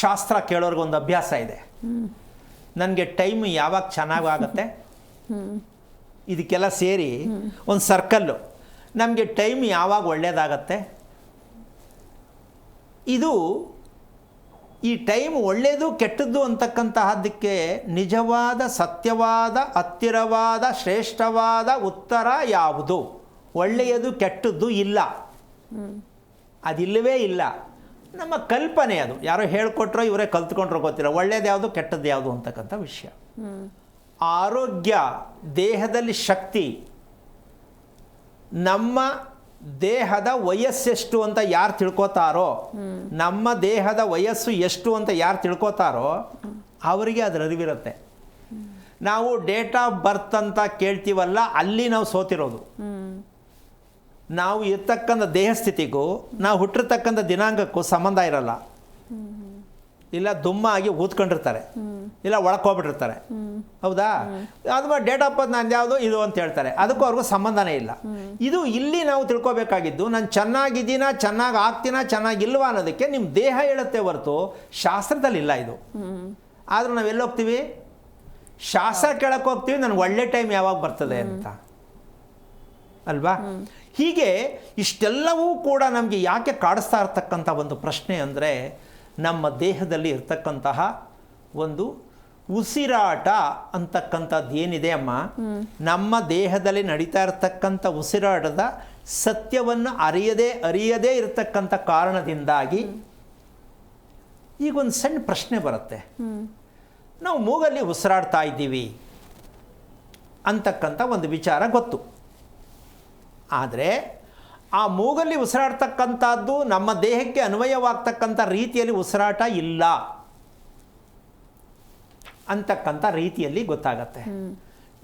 ಶಾಸ್ತ್ರ ಕೇಳೋರ್ಗೆ ಒಂದು ಅಭ್ಯಾಸ ಇದೆ. ನನಗೆ ಟೈಮ್ ಯಾವಾಗ ಚೆನ್ನಾಗಿ ಆಗುತ್ತೆ ಇದಕ್ಕೆಲ್ಲ ಸೇರಿ ಒಂದು ಸರ್ಕಲ್ಲು. ನಮಗೆ ಟೈಮ್ ಯಾವಾಗ ಒಳ್ಳೆಯದಾಗತ್ತೆ ಇದು ಈ ಟೈಮ್ ಒಳ್ಳೆಯದು ಕೆಟ್ಟದ್ದು ಅಂತಕ್ಕಂತಹದ್ದಕ್ಕೆ ನಿಜವಾದ, ಸತ್ಯವಾದ, ಹತ್ತಿರವಾದ, ಶ್ರೇಷ್ಠವಾದ ಉತ್ತರ ಯಾವುದು? ಒಳ್ಳೆಯದು ಕೆಟ್ಟದ್ದು ಇಲ್ಲ. ಅದಿಲ್ಲವೇ ಇಲ್ಲ. ನಮ್ಮ ಕಲ್ಪನೆ ಅದು. ಯಾರೋ ಹೇಳ್ಕೊಟ್ರೋ ಇವರೇ ಕಲ್ತ್ಕೊಂಡ್ರೋ ಗೊತ್ತಿಲ್ಲ. ಒಳ್ಳೇದು ಯಾವುದು ಕೆಟ್ಟದ್ದು ಯಾವುದು ಅಂತಕ್ಕಂಥ ವಿಷಯ. ಆರೋಗ್ಯ, ದೇಹದಲ್ಲಿ ಶಕ್ತಿ, ನಮ್ಮ ದೇಹದ ವಯಸ್ಸೆಷ್ಟು ಅಂತ ಯಾರು ತಿಳ್ಕೊತಾರೋ, ನಮ್ಮ ದೇಹದ ವಯಸ್ಸು ಎಷ್ಟು ಅಂತ ಯಾರು ತಿಳ್ಕೊತಾರೋ, ಅವರಿಗೆ ಅದರ ಅರಿವಿರುತ್ತೆ. ನಾವು ಡೇಟ್ ಆಫ್ ಬರ್ತ್ ಅಂತ ಕೇಳ್ತೀವಲ್ಲ, ಅಲ್ಲಿ ನಾವು ಸೋತಿರೋದು. ನಾವು ಇರ್ತಕ್ಕಂಥ ದೇಹ ಸ್ಥಿತಿಗೂ ನಾವು ಹುಟ್ಟಿರ್ತಕ್ಕಂಥ ದಿನಾಂಕಕ್ಕೂ ಸಂಬಂಧ ಇರಲ್ಲ. ಇಲ್ಲ ದುಮ್ಮ ಆಗಿ ಊದ್ಕೊಂಡಿರ್ತಾರೆ ಇಲ್ಲ ಒಳಕೋಗ್ಬಿಟ್ಟಿರ್ತಾರೆ ಹೌದಾ? ಅದು ಡೇಟ್ ಆಫ್ ಬರ್ತ್ ನಾನು ಯಾವುದು? ಇದು ಅಂತ ಹೇಳ್ತಾರೆ. ಅದಕ್ಕೂ ಅವ್ರಿಗೂ ಸಂಬಂಧನೇ ಇಲ್ಲ. ಇದು ಇಲ್ಲಿ ನಾವು ತಿಳ್ಕೊಬೇಕಾಗಿದ್ದು ನಾನು ಚೆನ್ನಾಗಿದ್ದೀನಾ ಚೆನ್ನಾಗಿ ಆಗ್ತೀನಾ ಚೆನ್ನಾಗಿಲ್ವಾ ಅನ್ನೋದಕ್ಕೆ ನಿಮ್ಮ ದೇಹ ಹೇಳುತ್ತೆ ಹೊರತು ಶಾಸ್ತ್ರದಲ್ಲಿ ಇಲ್ಲ ಇದು. ಆದರೂ ನಾವು ಎಲ್ಲಿ ಹೋಗ್ತೀವಿ? ಶಾಸ್ತ್ರ ಕೇಳಕ್ಕೆ ಹೋಗ್ತೀವಿ. ನನಗೆ ಒಳ್ಳೆ ಟೈಮ್ ಯಾವಾಗ ಬರ್ತದೆ ಅಂತ. ಅಲ್ವಾ? ಹೀಗೆ ಇಷ್ಟೆಲ್ಲವೂ ಕೂಡ ನಮಗೆ ಯಾಕೆ ಕಾಡಿಸ್ತಾ ಇರ್ತಕ್ಕಂಥ ಒಂದು ಪ್ರಶ್ನೆ ಅಂದರೆ ನಮ್ಮ ದೇಹದಲ್ಲಿ ಇರ್ತಕ್ಕಂತಹ ಒಂದು ಉಸಿರಾಟ ಅಂತಕ್ಕಂಥದ್ದು ಏನಿದೆ ಅಮ್ಮ? ನಮ್ಮ ದೇಹದಲ್ಲಿ ನಡೀತಾ ಇರತಕ್ಕಂಥ ಉಸಿರಾಟದ ಸತ್ಯವನ್ನು ಅರಿಯದೇ ಅರಿಯದೇ ಇರತಕ್ಕಂಥ ಕಾರಣದಿಂದಾಗಿ ಈಗ ಒಂದು ಸಣ್ಣ ಪ್ರಶ್ನೆ ಬರುತ್ತೆ. ನಾವು ಮೂಗಲ್ಲಿ ಉಸಿರಾಡ್ತಾ ಇದ್ದೀವಿ ಅಂತಕ್ಕಂಥ ಒಂದು ವಿಚಾರ ಗೊತ್ತು. ಆದರೆ ಆ ಮೂಗಲ್ಲಿ ಉಸಿರಾಡ್ತಕ್ಕಂಥದ್ದು ನಮ್ಮ ದೇಹಕ್ಕೆ ಅನ್ವಯವಾಗ್ತಕ್ಕಂಥ ರೀತಿಯಲ್ಲಿ ಉಸಿರಾಟ ಇಲ್ಲ ಅಂತಕ್ಕಂಥ ರೀತಿಯಲ್ಲಿ ಗೊತ್ತಾಗತ್ತೆ.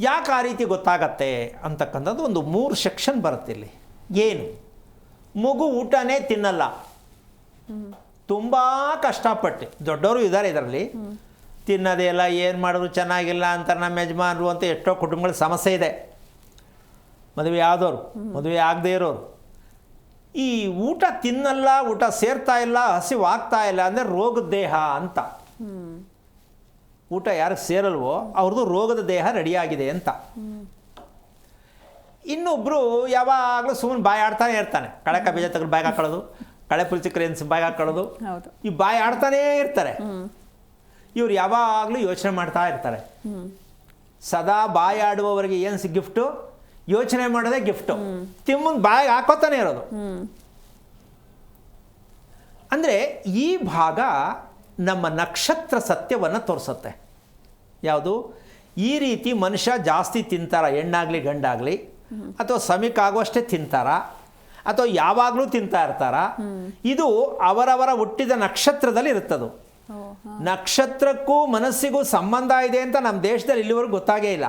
ಯಾಕೆ ಆ ರೀತಿ ಗೊತ್ತಾಗತ್ತೆ ಅಂತಕ್ಕಂಥದ್ದು ಒಂದು ಮೂರು ಸೆಕ್ಷನ್ ಬರುತ್ತೆ ಇಲ್ಲಿ. ಏನು? ಮಗು ಊಟನೇ ತಿನ್ನಲ್ಲ. ತುಂಬ ಕಷ್ಟಪಟ್ಟು ದೊಡ್ಡವರು ಇದ್ದಾರೆ ಇದರಲ್ಲಿ. ತಿನ್ನೋದೇ ಇಲ್ಲ ಏನು ಮಾಡಿದ್ರು ಚೆನ್ನಾಗಿಲ್ಲ ಅಂತ ನಮ್ಮ ಯಜಮಾನರು ಅಂತ ಎಷ್ಟೋ ಕುಟುಂಬಗಳ ಸಮಸ್ಯೆ ಇದೆ. ಮದುವೆ ಆದವರು ಮದುವೆ ಆಗದೇ ಇರೋರು. ಈ ಊಟ ತಿನ್ನಲ್ಲ ಊಟ ಸೇರ್ತಾ ಇಲ್ಲ ಹಸಿವಾಗ್ತಾ ಇಲ್ಲ ಅಂದರೆ ರೋಗದ ದೇಹ ಅಂತ. ಊಟ ಯಾರಿಗೆ ಸೇರಲ್ವೋ ಅವ್ರದ್ದು ರೋಗದ ದೇಹ ರೆಡಿಯಾಗಿದೆ ಅಂತ. ಇನ್ನೊಬ್ಬರು ಯಾವಾಗಲೂ ಸುಮ್ಮನೆ ಬಾಯಿ ಆಡ್ತಾನೆ ಇರ್ತಾನೆ. ಕಡಕ ಬೀಜ ತೆಗೆದು ಬಾಯಿ ಹಾಕೊಳ್ಳೋದು ಕಳೆ ಪುಲ್ಚಿಕ್ರೆ ಅನ್ಸಿ ಬಾಯಿ ಹಾಕೊಳ್ಳೋದು. ಈ ಬಾಯಿ ಆಡ್ತಾನೇ ಇರ್ತಾರೆ. ಇವ್ರು ಯಾವಾಗಲೂ ಯೋಚನೆ ಮಾಡ್ತಾ ಇರ್ತಾರೆ. ಸದಾ ಬಾಯಿ ಆಡುವವರಿಗೆ ಏನು ಗಿಫ್ಟು? ಯೋಚನೆ ಮಾಡೋದೆ ಗಿಫ್ಟು ತಿಮ್ಮನ್ ಬಾಯಿಗೆ ಹಾಕೋತಾನೆ ಇರೋದು. ಅಂದರೆ ಈ ಭಾಗ ನಮ್ಮ ನಕ್ಷತ್ರ ಸತ್ಯವನ್ನು ತೋರಿಸುತ್ತೆ. ಯಾವುದು? ಈ ರೀತಿ ಮನುಷ್ಯ ಜಾಸ್ತಿ ತಿಂತಾರ ಹೆಣ್ಣಾಗಲಿ ಗಂಡಾಗಲಿ ಅಥವಾ ಸಮೀಕಾಗುವಷ್ಟೇ ತಿಂತಾರ ಅಥವಾ ಯಾವಾಗಲೂ ತಿಂತಾ ಇರ್ತಾರ ಇದು ಅವರವರ ಹುಟ್ಟಿದ ನಕ್ಷತ್ರದಲ್ಲಿ ಇರುತ್ತದು. ನಕ್ಷತ್ರಕ್ಕೂ ಮನಸ್ಸಿಗೂ ಸಂಬಂಧ ಇದೆ ಅಂತ ನಮ್ಮ ದೇಶದಲ್ಲಿ ಇಲ್ಲಿವರೆಗೂ ಗೊತ್ತಾಗೇ ಇಲ್ಲ.